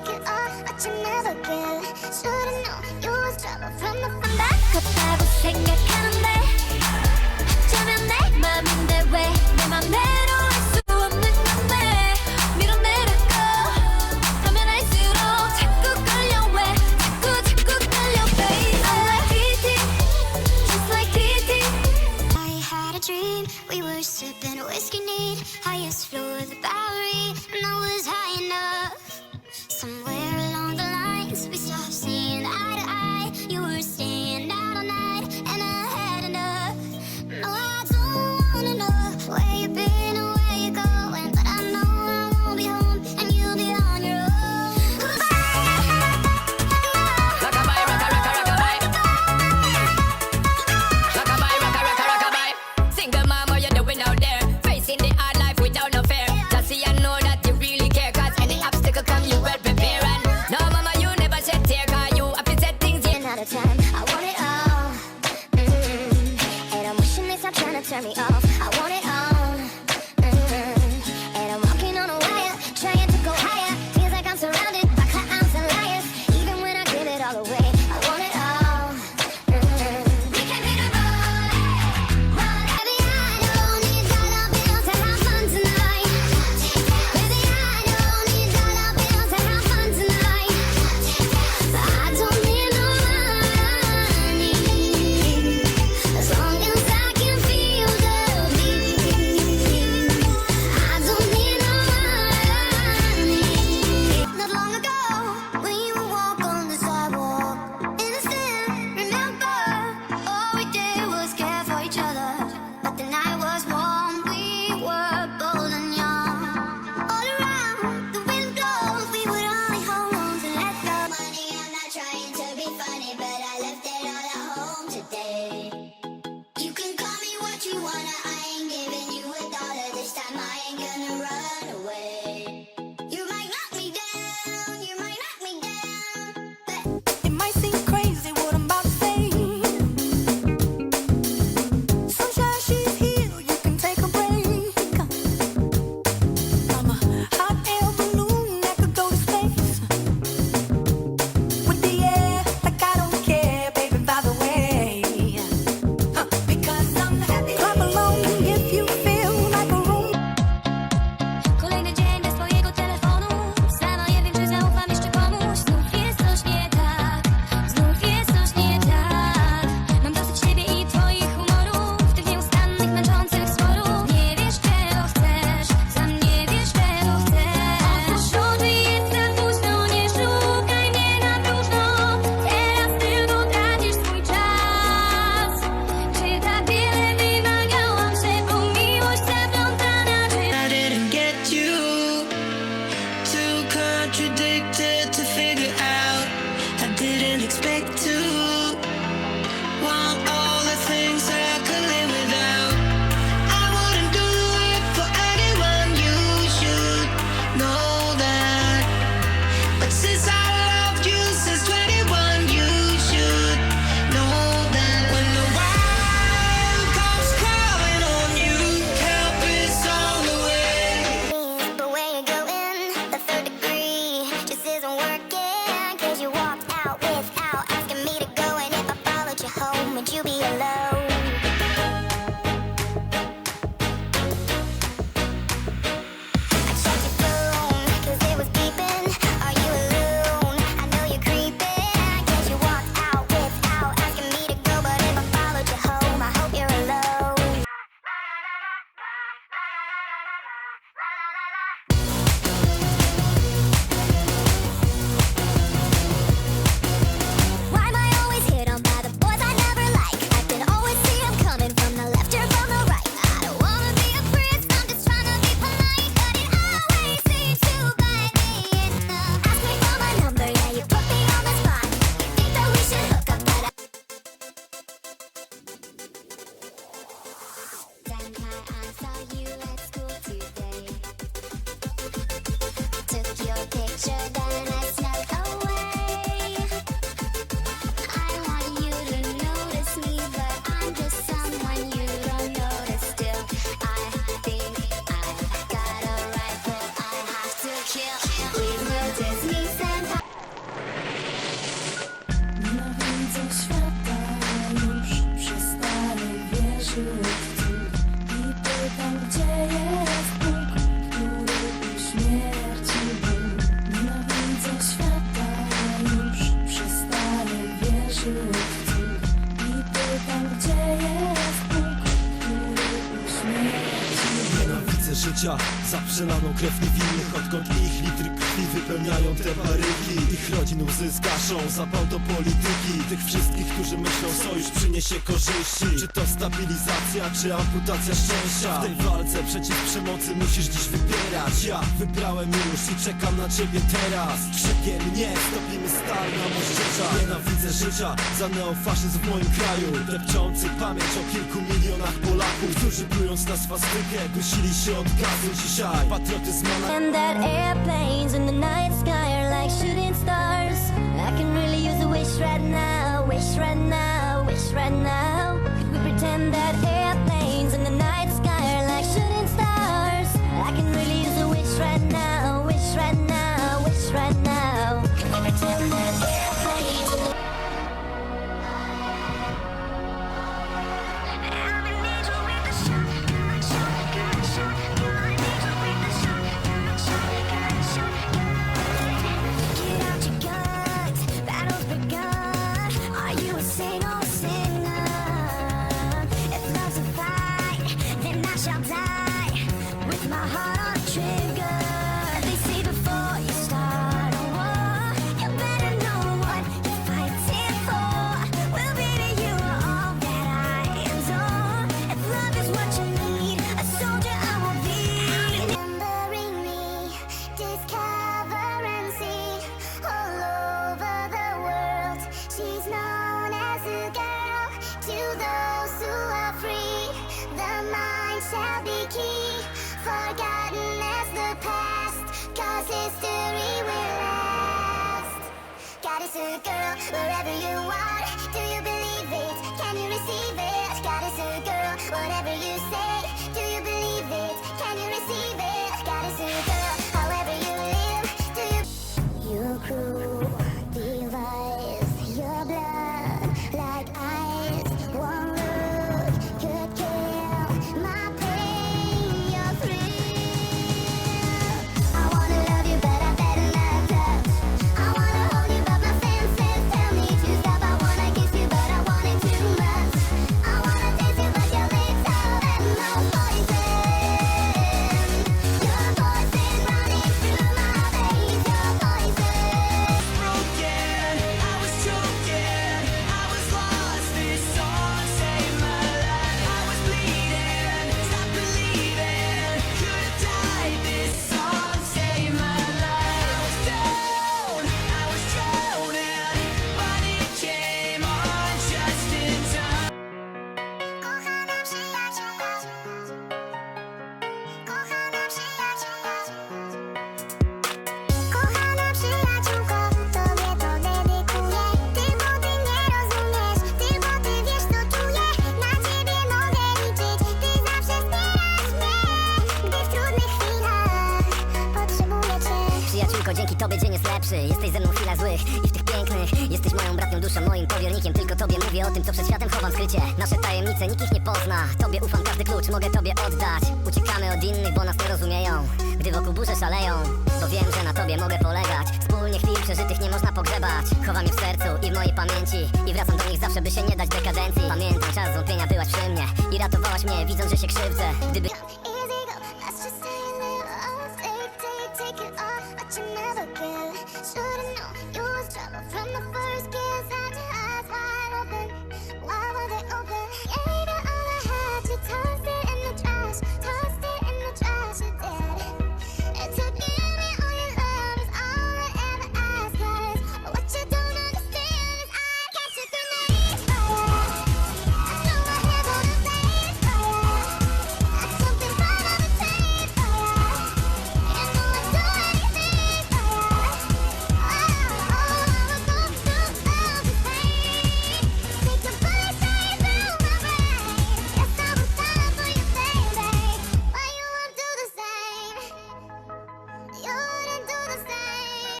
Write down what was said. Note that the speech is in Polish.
take all, but you never give. Should've known you was trouble from the front. 그 바보 생각해. you. Życia. Za przelaną krew niewinnych Odkąd ich litry krwi wypełniają te baryki Ich rodzin łzy zgaszą Zapał do polityki. Tych wszystkich, którzy myślą sojusz przyniesie korzyści. Czy to stabilizacja, czy amputacja szczęścia? W tej walce przeciw przemocy musisz dziś wybierać. Ja wybrałem już i czekam na ciebie teraz. Krzykiem nie, stopimy stal na moździerza Nienawidzę życia za neofaszyzm w moim kraju. Depczący pamięć o kilku milionach Polaków Którzy plując na swastykę dusili się od gazu And that airplanes in the night sky are like shooting stars. I can really use a wish right now, wish right now, wish right now. Could we pretend that history will last. Girl, wherever you are. Do you believe it? Can you receive it? God is a girl, whatever you say. Dzień jest lepszy Jesteś ze mną w chwilach złych i w tych pięknych. Jesteś moją bratnią duszą, moim powiernikiem. Tylko tobie mówię o tym, co przed światem chowam skrycie. Nasze tajemnice nikt ich nie pozna. Tobie ufam, każdy klucz mogę tobie oddać. Uciekamy od innych, bo nas nie rozumieją. Gdy wokół burze szaleją Bo wiem, że na tobie mogę polegać. Wspólnie chwil przeżytych nie można pogrzebać. Chowam je w sercu i w mojej pamięci. I wracam do nich zawsze, by się nie dać dekadencji. Pamiętam czas zwątpienia, byłaś przy mnie. I ratowałaś mnie, widząc, że się krzywdzę. Gdyby from the first kiss